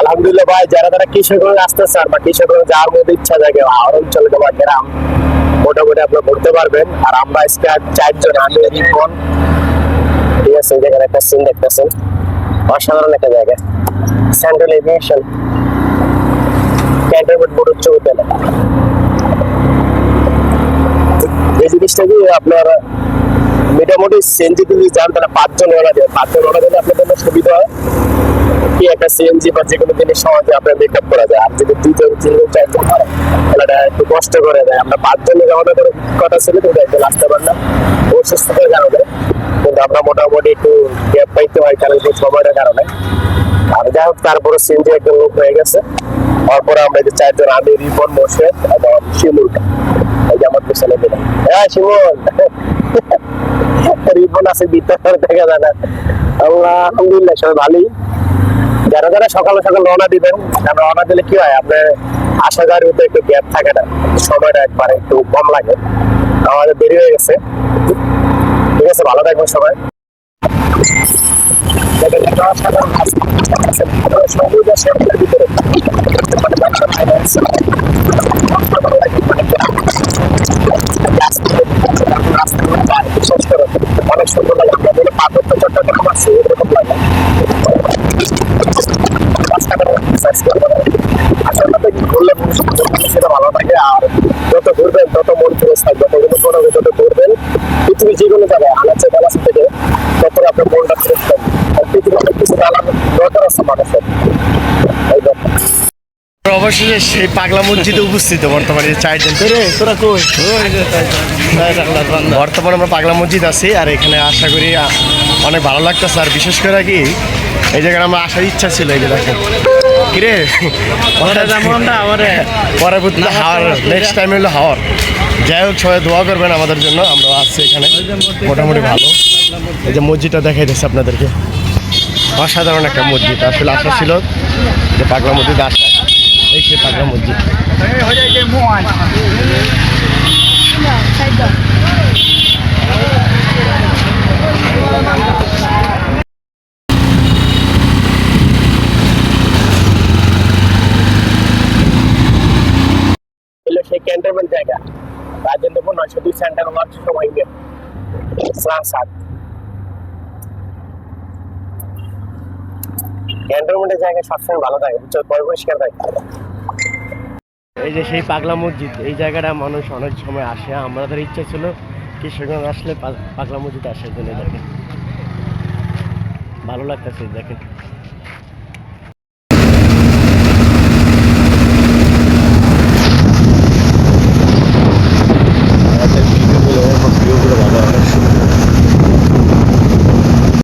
আলহামদুলিল্লাহ ভাই, যারা যারা কিশোরগঞ্জ আসতে চান বা কিশোরগঞ্জ যাওয়ার মধ্যে ইচ্ছা থাকে আর অঞ্চলে বা গ্রাম, মোটামুটি আপনারা ঘুরতে পারবেন। আর আমরা আজকে চারজন, আমি রিপন ঠিক আছে একটা সিন দেখতেছেন। অসাধারণ একটা জায়গা। সেন্ট্রাল এভিয়েশন ক্যান্টনমেন্ট বোর্ড উচ্চ বিদ্যালয়। এই জিনিসটা কি আপনার মোটামুটি সিএনজি যদি যান তাহলে পাঁচজন ওরা দেয়। পাঁচজন ওরা দিলে আপনাদের জন্য সুবিধা হয়। কি একটা সিএনজি বা যে কোনো জিনিস সহজে আপনার মেকআপ করা যায়। আর যদি দুজন, তিনজন, চারজন হয়, তাহলে একটু কষ্ট করে দেয়। আমরা পাঁচজনের আমাদের করে কথা ছিল, কিন্তু একজন আসতে পারলাম অসুস্থতার কারণে কিন্তু আমরা মোটামুটি একটু গ্যাপ পাইতে হয় কারণ সেই সময়টার কারণে। আর যাই হোক তারপরে সিএনজি একটা লোক হয়ে গেছে। তারপরে আমরা যে চারজন, আমি, রিপন, মোর্শেদ এবং শিমুল। এই যে আমার পিছনে দিলাম। হ্যাঁ শিমুল। রিপন আছে বিদ্যাসাগর দেখা যায় আল্লাহ, আলহামদুলিল্লাহ, সবাই ভালোই। যারা যারা সকালে সকাল রওনা দিবেন রওনা দিলে কি হয়, আপনার আসা যাওয়ার মধ্যে একটু গ্যাপ থাকে না। সময়টা একবার একটু কম লাগে। আমাদের দেরি হয়ে গেছে। ঠিক আছে, ভালো থাকবেন সবাই। সবুজ আর ভিতরে আসলে ঘুরলে সেটা ভালো থাকে। আর যত ঘুরবেন তত মন ফ্রেশ থাকবে। তত কোনো যত ঘুরবেন পৃথিবী যে কোনো জায়গায় আনাচে বেলাচে থেকে তখন আপনার মনটা ফ্রেশ থাকবে। আর পৃথিবী অনেক কিছু জানার দরকার আছে মানুষের। অবশেষে সেই পাগলা মসজিদে উপস্থিত বর্তমানে চারজন তোরা কই? বর্তমানে আমরা পাগলা মসজিদ আছি আর এখানে আশা করি অনেক ভালো লাগতেছে। আর বিশেষ করে কি এই জায়গায় আমার আসার ইচ্ছা ছিল এই যে দেখেন কিরে পরবর্তীতে হাওয়ার নেক্সট টাইম হলো হাওয়ার। যাই হোক সবাই দোয়া করবেন আমাদের জন্য আমরা আছি এখানে। মোটামুটি ভালো। এই যে মসজিদটা দেখাই দিচ্ছে আপনাদেরকে। অসাধারণ একটা মসজিদ। আসলে আশা ছিল যে পাগলা মসজিদ আসা। এই সে পাগলা মসজিদ হলো ক্যান্টনমেন্ট জায়গা। রাজেন্দ্রপুর নয়শো দুই সেন্টার ওয়ার্ক সময় স্নান সাত ক্যান্টনমেন্টের জায়গা সবসময় ভালো থাকে পরিষ্কার থাকে। এই যে সেই পাগলা মসজিদ, এই জায়গাটা মানুষ অনেক সময় আসে। আমাদের ইচ্ছা ছিল কিশোরগঞ্জ আসলে পাগলা মসজিদ আসার জন্য দেখেন। ভালো লাগতেছে, দেখেন।